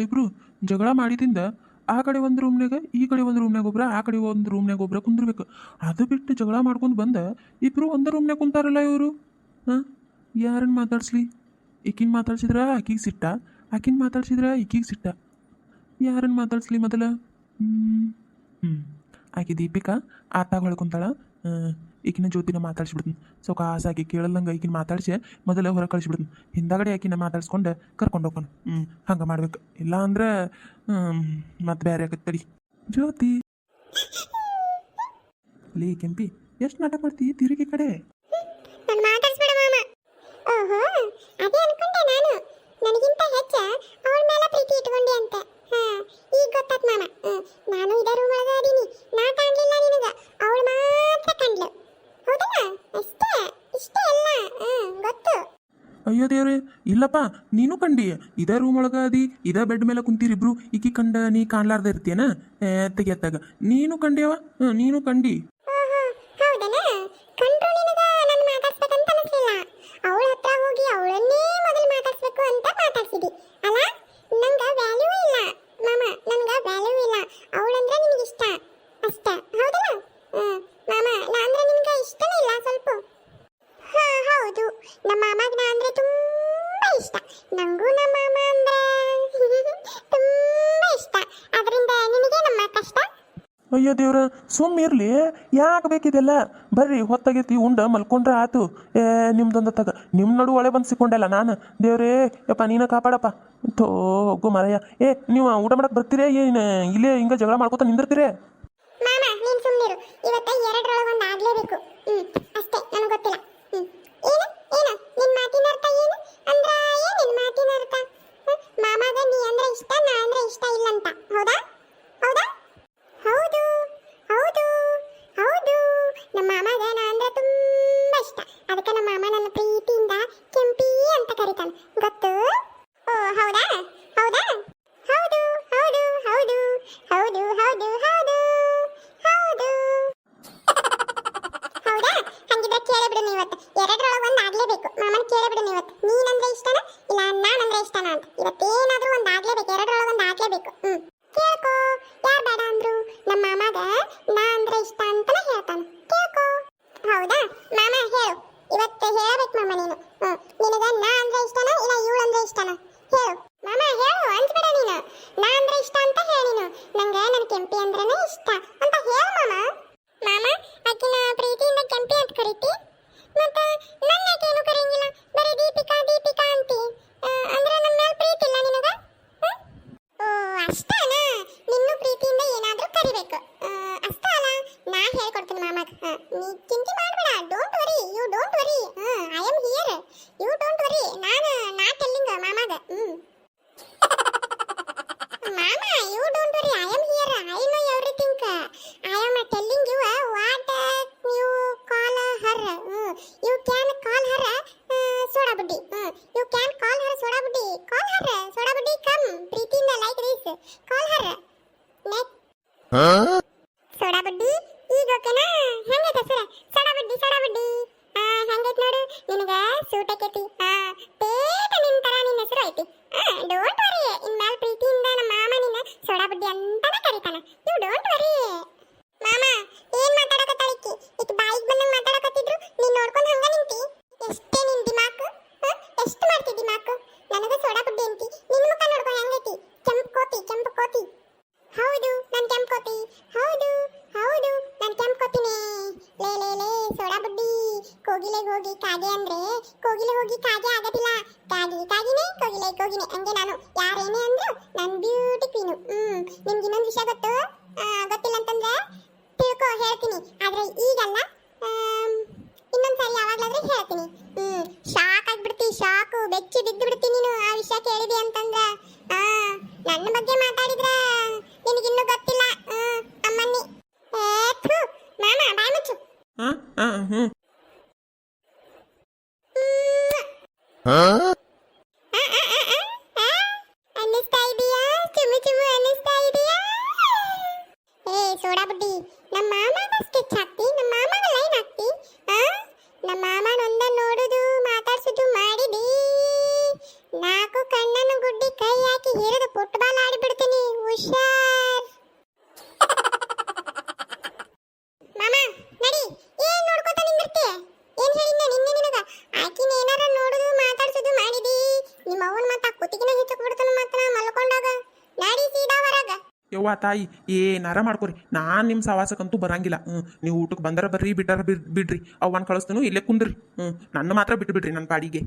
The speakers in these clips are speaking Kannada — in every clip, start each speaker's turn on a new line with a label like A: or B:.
A: ಇಬ್ಬರು ಜಗಳ ಮಾಡಿದಿಂದ ಆ ಕಡೆ ಒಂದು ರೂಮ್ನಾಗ ಈ ಕಡೆ ಒಂದು ರೂಮ್ನಾಗ ಒಬ್ರ, ಆ ಕಡೆ ಒಂದು ರೂಮ್ನಾಗ ಒಬ್ರ ಕುಂದಿರ್ಬೇಕು. ಅದು ಬಿಟ್ಟು ಜಗಳ ಮಾಡ್ಕೊಂಡು ಬಂದ ಇಬ್ಬರು ಒಂದು ರೂಮ್ನಾಗ ಕುಂತಾರಲ್ಲ ಇವರು? ಹಾಂ? ಯಾರನ್ನು ಮಾತಾಡಿಸ್ಲಿ? ಈಕಿನ ಮಾತಾಡ್ಸಿದ್ರ ಆಕಿಗೆ ಸಿಟ್ಟ? ಆಕಿನ ಮಾತಾಡ್ಸಿದ್ರೆ ಈಕಿಗೆ ಸಿಟ್ಟ? ಯಾರನ್ನು ಮಾತಾಡಿಸ್ಲಿ ಮೊದಲ? ಹ್ಞೂ ಹ್ಞೂ ಆಕೆ ದೀಪಿಕಾ ಆತಾಗ ಹೊಳ್ಕೊಂತಾಳ. ಈಕಿನ ಜೊತಿನ ಮಾತಾಡ್ಸಿಬಿಡ್ತೀನಿ. ಸೌಕಾಸಾಗಿ ಕೇಳಲ್ಲಂಗೆ ಈಕಿನ ಮಾತಾಡಿಸಿ ಮೊದಲು ಹೊರ ಕಳಿಸ್ಬಿಡ್ತೀನಿ. ಹಿಂದಾಗಡೆ ಆಕಿನ ಮಾತಾಡ್ಸ್ಕೊಂಡು ಕರ್ಕೊಂಡು ಹೋಗೋಣ. ಹ್ಞೂ ಹಂಗೆ ಮಾಡ್ಬೇಕು. ಇಲ್ಲ ಅಂದ್ರೆ ಮತ್ತೆ ಬೇರೆ ಆಗತ್ತೆ ತಡಿ. ಜ್ಯೋತಿ. ಲೀ ಕೆಂಪಿ, ಎಷ್ಟು ನಾಟಕ ಮಾಡ್ತೀವಿ ತಿರುಗಿ ಕಡೆ? ಅಯ್ಯೋ ದೇವ್ರೆ, ಇಲ್ಲಪ್ಪ, ನೀನು ಕಂಡಿ. ಇದೇ ರೂಮ್ ಒಳಗೆ ಅದಿ ಇದೇ ಬೆಡ್ ಮೇಲೆ ಕುಂತೀರಿಬ್ರು ಈಕಿ ಕಂಡ ನೀ ಕಾಣ್ಲಾರ್ದೆ ಇರ್ತೀಯನ? ತೆಗಿಯತ್ತಾಗ ನೀನು ಕಂಡಿಯವ ನೀನು ಕಂಡಿ. ಅಯ್ಯೋ ದೇವ್ರ, ಸುಮ್ಮಿರ್ಲಿ. ಯಾಕೆ ಬೇಕಿದೆಲ್ಲ? ಬರ್ರಿ, ಹೊತ್ತಾಗೈತಿ, ಉಂಡ ಮಲ್ಕೊಂಡ್ರೆ ಆತು. ಏ, ನಿಮ್ದೊಂದು ತಗ. ನಿಮ್ಮ ನಡು ಒಳೆ ಬಂದು ಸಿಕ್ಕೊಂಡೆಲ್ಲ ನಾನು. ದೇವ್ರೇ, ಯಪ್ಪ, ನೀನ ಕಾಪಾಡಪ್ಪ. ತೋ ಹೋಗು ಮಾರಯ್ಯ. ಏ, ನೀವು ಊಟ ಮಾಡಕ್ಕೆ ಬರ್ತೀರೇ? ಏನು, ಇಲ್ಲೇ ಹಿಂಗ ಜಗಳ ಮಾಡ್ಕೊತ ನಿಂದಿರ್ತೀರೇ?
B: ಮಾಮ, ನೀನು ಸುಮ್ಮನಿರು ಇವತ್ತ Huh? ನಿಮ್ಗೆ ಇನ್ನೊಂದು ವಿಷಯ ಗೊತ್ತು? ಗೊತ್ತಿಲ್ಲ ಅಂತಂದ್ರೆ ತಿಳ್ಕೊ ಹೇಳ್ತೀನಿ. ಆದ್ರೆ ಈಗಲ್ಲ ಇನ್ನೊಂದ್ಸಲ ಯಾವಾಗ್ಲಾದ್ರೆ ಹೇಳ್ತೀನಿ. ಹ್ಮ್ ಶಾಕ್ ಆಗ್ಬಿಡ್ತಿ ಶಾಕು ಬೆಚ್ಚಿ ಬಿದ್ದು ಬಿಡ್ತೀನಿ ನೀನು ಆ ವಿಷಯ ಕೇಳಿದೆ ಅಂತಂದ್ರೆ. ಆ ನನ್ನ ಬಗ್ಗೆ ಮಾತಾಡಿದ್ರೆ ನಿನಗಿನ್ನೂ ಗೊತ್ತಿಲ್ಲ. ಅಮ್ಮಣ್ಣಿ ಮಾಮ ಬಾಯ್ ಮುಚ್ಚು. ಹ್ಮ್ ಹ್ಮ್ ಹ್ಮ್.
A: ಅವ್ವ ತಾಯಿ ಏನಾರ ಮಾಡ್ಕೊರಿ ನಾನು ನಿಮ್ಮ ಸವಾಸಕ್ಕಂತೂ ಬರಂಗಿಲ್ಲ ಹ್ಞೂ ನೀವು ಊಟಕ್ಕೆ ಬಂದರ ಬರ್ರಿ ಬಿಟ್ಟಾರ ಬಿಡ್ರಿ ಅವ್ವನ್ ಕಳಿಸ್ತಾನು ಇಲ್ಲೇ ಕುಂದ್ರಿ ಹ್ಞೂ ನನ್ನ ಮಾತ್ರ ಬಿಟ್ಟು ಬಿಡ್ರಿ ನನ್ನ ಪಾಡಿಗೆ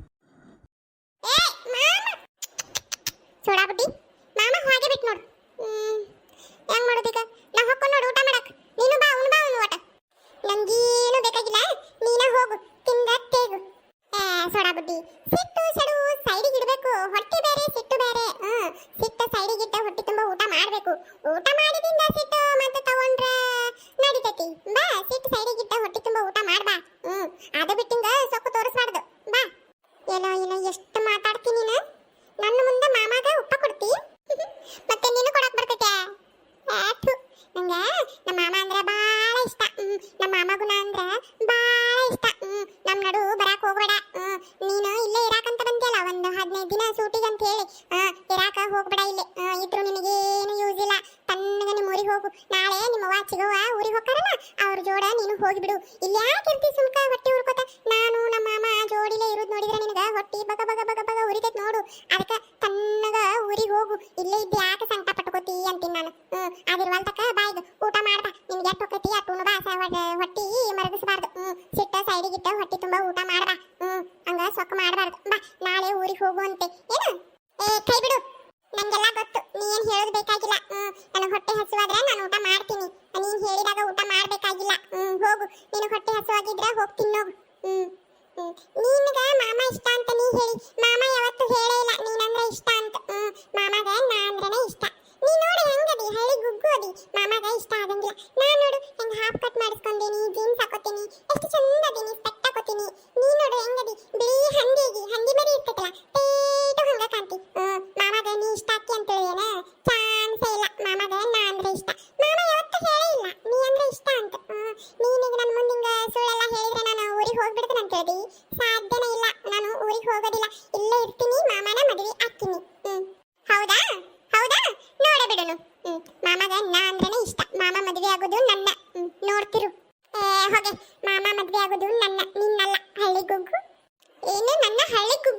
B: ಊಟ ಮಾಡ್ತೀನಿ. ನೀನ್ ಹೇಳಿದಾಗ ಊಟ ಮಾಡ್ಬೇಕಾಗಿಲ್ಲ. ಹ್ಮ್, ಹೋಗು. ನಿನಗೆ ಹೊಟ್ಟೆ ಹಸುವಾಗಿದ್ರೆ ಹೋಗಿ ತಿನ್ನೋಗು. ಹ್ಮ್ ಹ್ಮ್. ನಿನ್ಗ ಮಾಮ ಇಷ್ಟ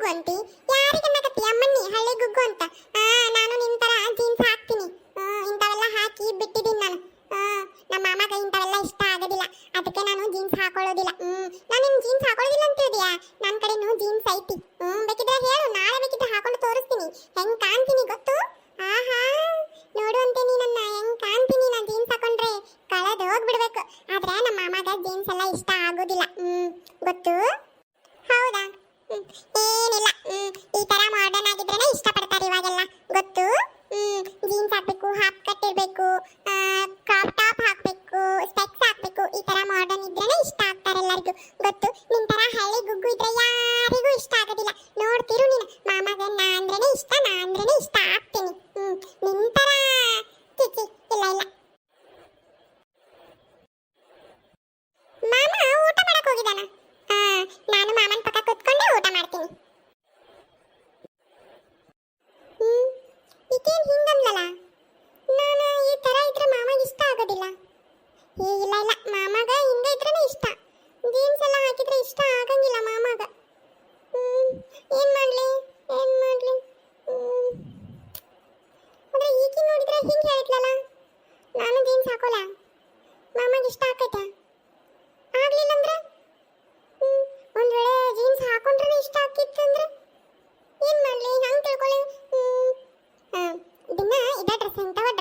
B: Bàn.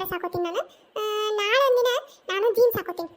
B: ಡ್ರೆಸ್ ನಾನು ನಾಳೆ ಒಂದಿನ ನಾನು ಜೀನ್ಸ್ ಹಾಕೋತೀನಿ.